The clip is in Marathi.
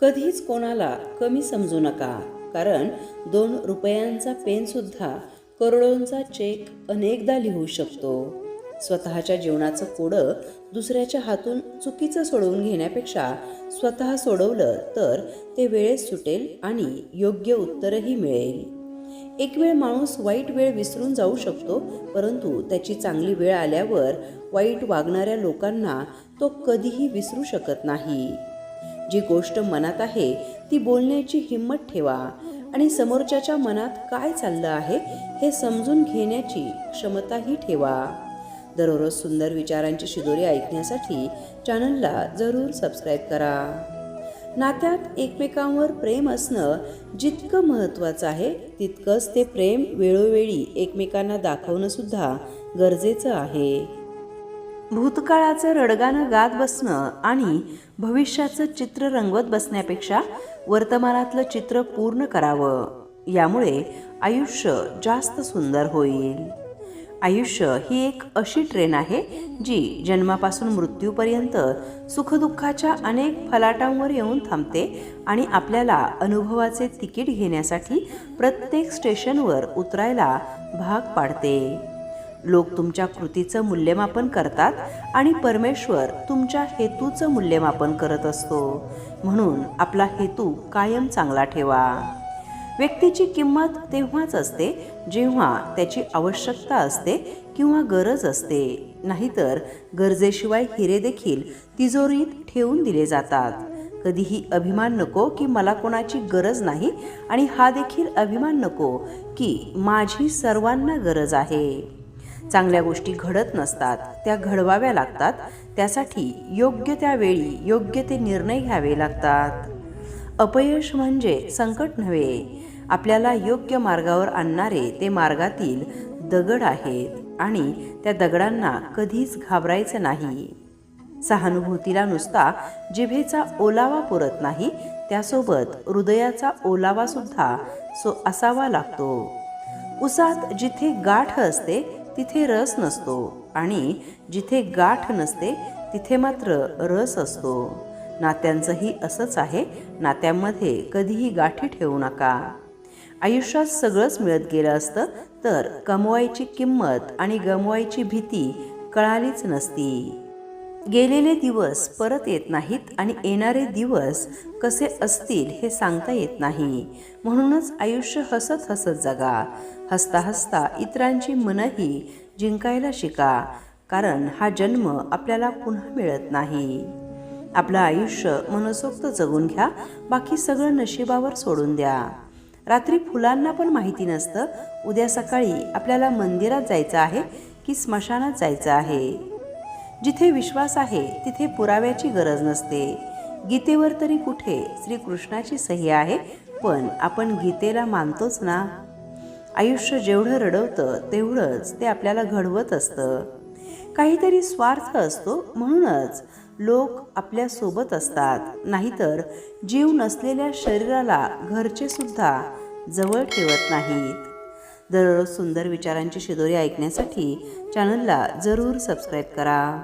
कधीच कोणाला कमी समजू नका कारण दोन रुपयांचा पेनसुद्धा करोडोंचा चेक अनेकदा लिहू शकतो. स्वतःच्या जीवनाचं कोडं दुसऱ्याच्या हातून चुकीचं सोडवून घेण्यापेक्षा स्वतः सोडवलं तर ते वेळेत सुटेल आणि योग्य उत्तरही मिळेल. एक वेळ माणूस वाईट वेळ विसरून जाऊ शकतो परंतु त्याची चांगली वेळ आल्यावर वाईट वागणाऱ्या लोकांना तो कधीही विसरू शकत नाही. जी गोष्ट मनात आहे ती बोलण्याची हिंमत ठेवा. आणि समोरच्याच्या मनात काय चाललं आहे हे समजून घेण्याची क्षमताही ठेवा. दररोज सुंदर विचारांची शिदोरी ऐकण्यासाठी चॅनलला जरूर सबस्क्राईब करा. नात्यात एकमेकांवर प्रेम असणं जितकं महत्त्वाचं आहे तितकंच ते प्रेम वेळोवेळी एकमेकांना दाखवणंसुद्धा गरजेचं आहे. भूतकाळाचं रडगाणं गात बसणं आणि भविष्याचं चित्र रंगवत बसण्यापेक्षा वर्तमानातलं चित्र पूर्ण करावं. यामुळे आयुष्य जास्त सुंदर होईल. आयुष्य ही एक अशी ट्रेन आहे जी जन्मापासून मृत्यूपर्यंत सुखदुःखाच्या अनेक फलाटांवर येऊन थांबते आणि आपल्याला अनुभवाचे तिकीट घेण्यासाठी प्रत्येक स्टेशनवर उतरायला भाग पाडते. लोक तुमच्या कृतीचं मूल्यमापन करतात आणि परमेश्वर तुमच्या हेतूचं मूल्यमापन करत असतो. म्हणून आपला हेतू कायम चांगला ठेवा. व्यक्तीची किंमत तेव्हाच असते जेव्हा त्याची आवश्यकता असते किंवा गरज असते. नाहीतर गरजेशिवाय हिरे देखील तिजोरीत ठेवून दिले जातात. कधीही अभिमान नको की मला कोणाची गरज नाही आणि हा देखील अभिमान नको की माझी सर्वांना गरज आहे. चांगल्या गोष्टी घडत नसतात त्या घडवाव्या लागतात. त्यासाठी योग्य त्या वेळी योग्य ते निर्णय घ्यावे लागतात. अपयश म्हणजे संकट नव्हे. आपल्याला योग्य मार्गावर आणणारे ते मार्गातील दगड आहेत आणि त्या दगडांना कधीच घाबरायचं नाही. सहानुभूतीला नुसता जिभेचा ओलावा पुरत नाही त्यासोबत हृदयाचा ओलावा सुद्धा सो असावा लागतो. उसात जिथे गाठ असते तिथे रस नसतो आणि जिथे गाठ नसते तिथे मात्र रस असतो. नात्यांचंही असंच आहे नात्यांमध्ये कधीही गाठी ठेवू नका. आयुष्यात सगळंच मिळत गेलं असतं तर कमवायची किंमत आणि गमवायची भीती कळालीच नसती. गेलेले दिवस परत येत नाहीत आणि येणारे दिवस कसे असतील हे सांगता येत नाही. म्हणूनच आयुष्य हसत हसत जगा. हसता हसता इतरांची मनही जिंकायला शिका कारण हा जन्म आपल्याला पुन्हा मिळत नाही. आपलं आयुष्य मनसोक्त जगून घ्या बाकी सगळं नशिबावर सोडून द्या. रात्री फुलांना पण माहिती नसतं. उद्या सकाळी आपल्याला मंदिरात जायचं आहे की स्मशानात जायचं आहे? जिथे विश्वास आहे तिथे पुराव्याची गरज नसते. गीतेवर तरी कुठे श्रीकृष्णाची सही आहे पण आपण गीतेला मानतोच ना. आयुष्य जेवढं रडवतं तेवढंच ते आपल्याला घडवत असतं. काहीतरी स्वार्थ असतो म्हणूनच लोक आपल्यासोबत असतात. नाहीतर जीव नसलेल्या शरीराला घरचे सुद्धा जवळ ठेवत नाहीत. दररोज सुंदर विचारांची शिदोरी ऐकण्यासाठी चॅनलला जरूर सबस्क्राईब करा.